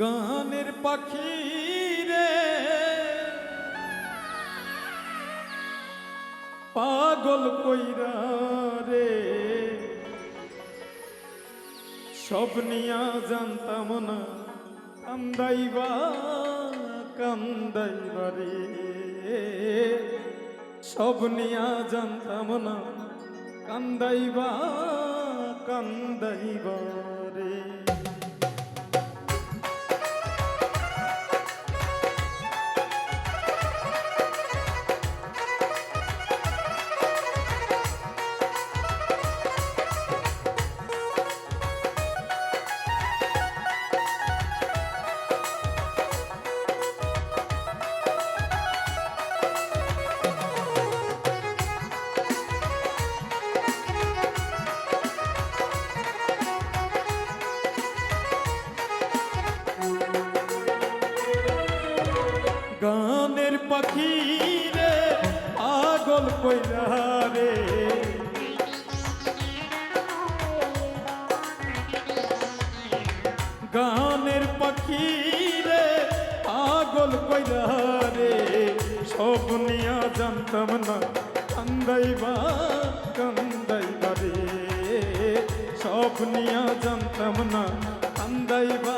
গানের পাখি রে। পাগল কইরা রে। সব নিয়া জানতাম না, কান্দাইবা কান্দাইবা রে। সব নিয়া জানতাম না, কান্দাইবা কান্দাইবা। পাখি রে, পাগল কইরা রে। গানের পাখি রে, পাগল কইরা রে। সব নিয়া জানতাম না, কান্দাইবা কান্দাইবা রে। সব নিয়া জানতাম না, কান্দাইবা।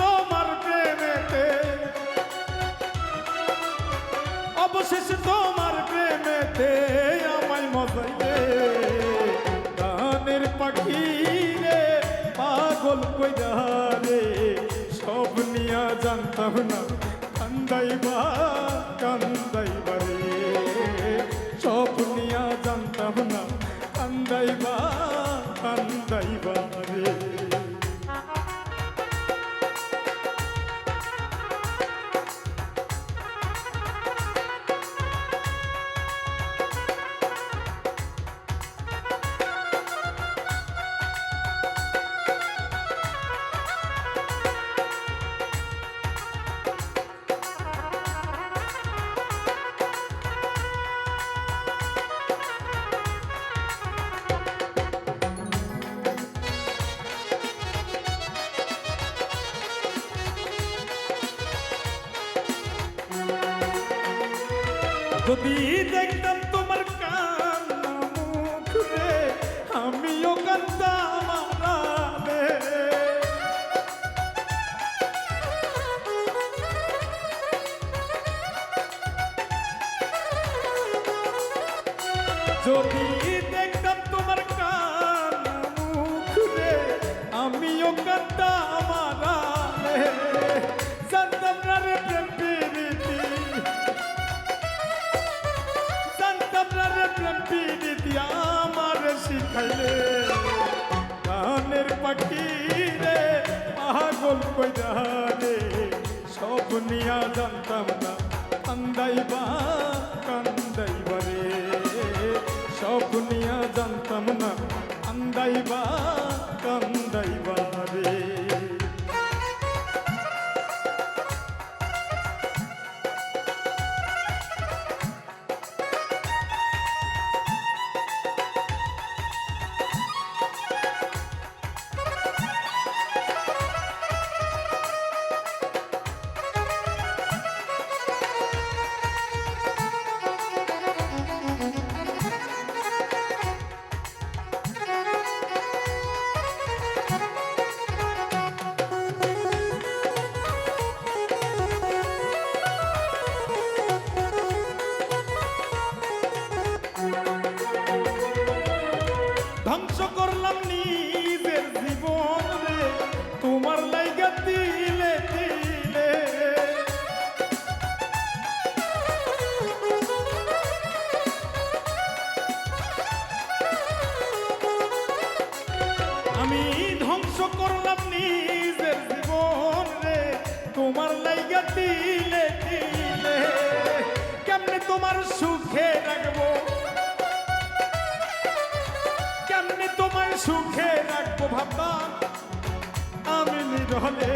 তোমার প্রেমেতে। অবশেষে তোমার প্রেমেতে আমায় মজাইলে গানের পাখি রে পাগল কইরা রে, সব নিয়া জানতাম না। যদি দেখতাম তোমার কান্না আমিও কান্দাম। যদি গানের পাখি রে পাগল কইরা রে সব নিয়া জানতাম না, কান্দাইবা কান্দাইবা রে। সব নিয়া জানতাম না, কান্দাইবা কান্দাইবা রে। তোমার দিলে দিলে, কেমনে তোমার সুখে রাখব? কেমনে তোমার সুখে রাখব ভাবতাম আমি নিরলে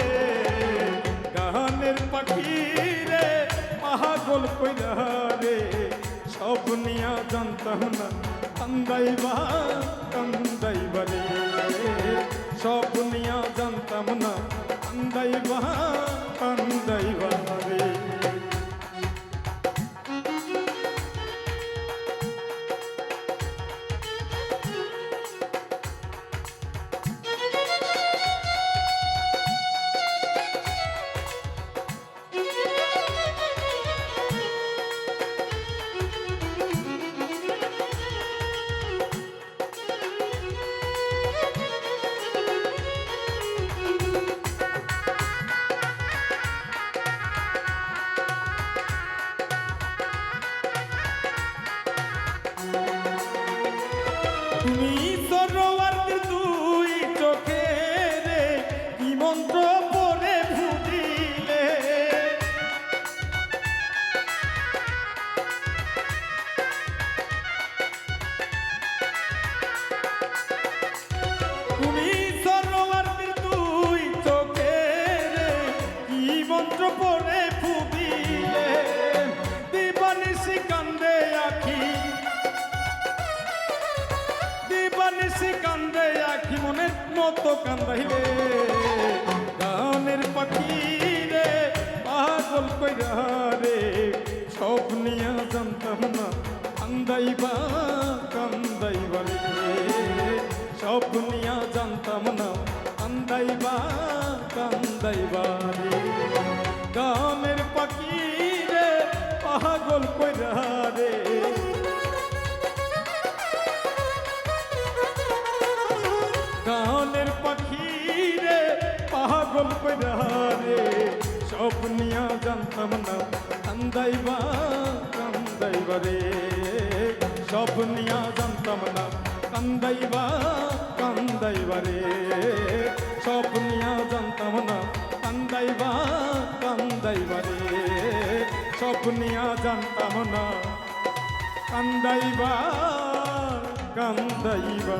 গানের পাখি রে পাগল কইরা রে সব নিয়া জানতাম না, কান্দাইবা কান্দাইবা রে। সব নিয়া জানতাম না কান্দাইবা কান্দাইবা রে please. মতো কান্দাইলে, গানের পাখি রে পাগল কইরা রে, সব নিয়া জানতাম না, কান্দাইবা কান্দাইবা রে। সব নিয়া জানতাম না সব নিয়া জানতাম না কান্দাইবা কান্দাইবা রে সব নিয়া জানতাম না কান্দাইবা কান্দাইবা রে সব নিয়া জানতাম না কান্দাইবা কান্দাইবা রে সব নিয়া জানতাম না কান্দাইবা কান্দাইবা